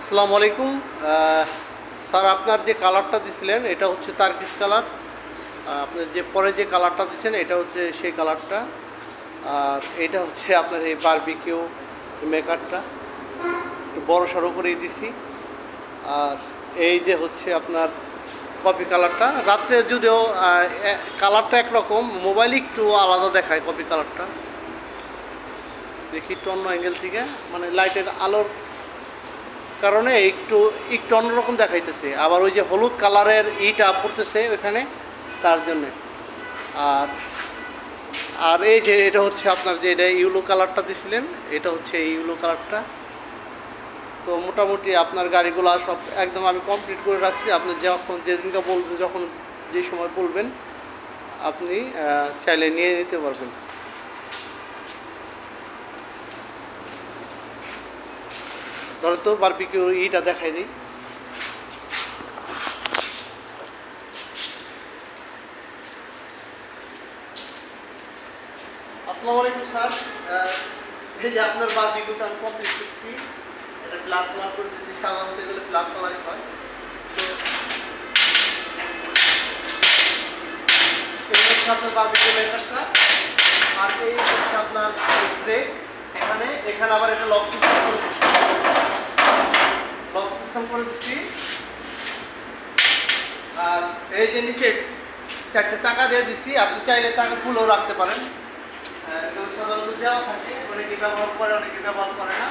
আসসালামু আলাইকুম। স্যার, আপনার যে কালারটা দিছিলেন, এটা হচ্ছে তার্কিস কালার। আপনার যে পরে যে কালারটা দিচ্ছেন এটা হচ্ছে সেই কালারটা। আর এটা হচ্ছে আপনার এই বারবিকিউ মেকারটা একটু বড়ো সড়ো করেই দিছি। আর এই যে হচ্ছে আপনার কপি কালারটা। রাত্রে যদিও কালারটা একরকম, মোবাইল একটু আলাদা দেখায় কপি কালারটা। দেখি একটু অন্য অ্যাঙ্গেল থেকে। মানে লাইটের আলোর কারণে একটু একটু অন্যরকম দেখাইতেছে। আবার ওই যে হলুদ কালারের ইটা পড়তেছে ওখানে, তার জন্যে। আর আর এই যে এটা হচ্ছে আপনার যে এটা ইউলো কালারটা দিছিলেন, এটা হচ্ছে এই ইউলো কালারটা। তো মোটামুটি আপনার গাড়িগুলো সব একদম আমি কমপ্লিট করে রাখছি। আপনি যখন যেদিনকে বলবেন যখন যে সময় বলবেন, আপনি চাইলে নিয়ে নিতে পারবেন। ধরেন তো বারবিকিউ ইটা দেখাই দিই। স্যার। আপনার এটা কালার করে ব্ল্যাক কালারই হয়। তো আপনার আপনার এখানে এখানে আবার একটা লক সিস্টেম করে দিচ্ছি আর এই যে নিচে চারটে টাকা দিয়ে দিচ্ছি আপনি চাইলে টাকা খুলেও রাখতে পারেন। সাধারণত দেওয়া থাকে, অনেকে ব্যবহার করে, অনেকে ব্যবহার করে না।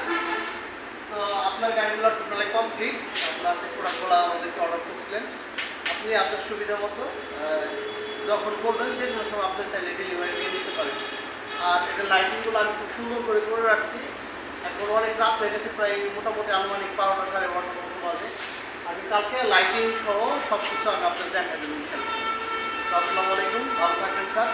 তো আপনার গাড়িগুলো টোটালি কমপ্লিট আপনার যে প্রোডাক্টগুলো আমাদেরকে অর্ডার করছিলেন, আপনি আপনার সুবিধা মতো যখন করবেন যে সময় আপনার চাইলে ডেলিভারি নিয়ে নিতে পারেন। আর এটা লাইটিংগুলো আমি খুব সুন্দর করে করে রাখছি। এখন অনেক রাত হয়ে গেছে, প্রায় মোটামুটি আনুমানিক বারোটা সাড়ে বারোটা বাজে। আমি কালকে লাইটিং সহ সব কিছু আমি আপনার দেখা দেবো ইনশাল্লাহ আসসালামু আলাইকুম, ভালো থাকবেন, স্যার।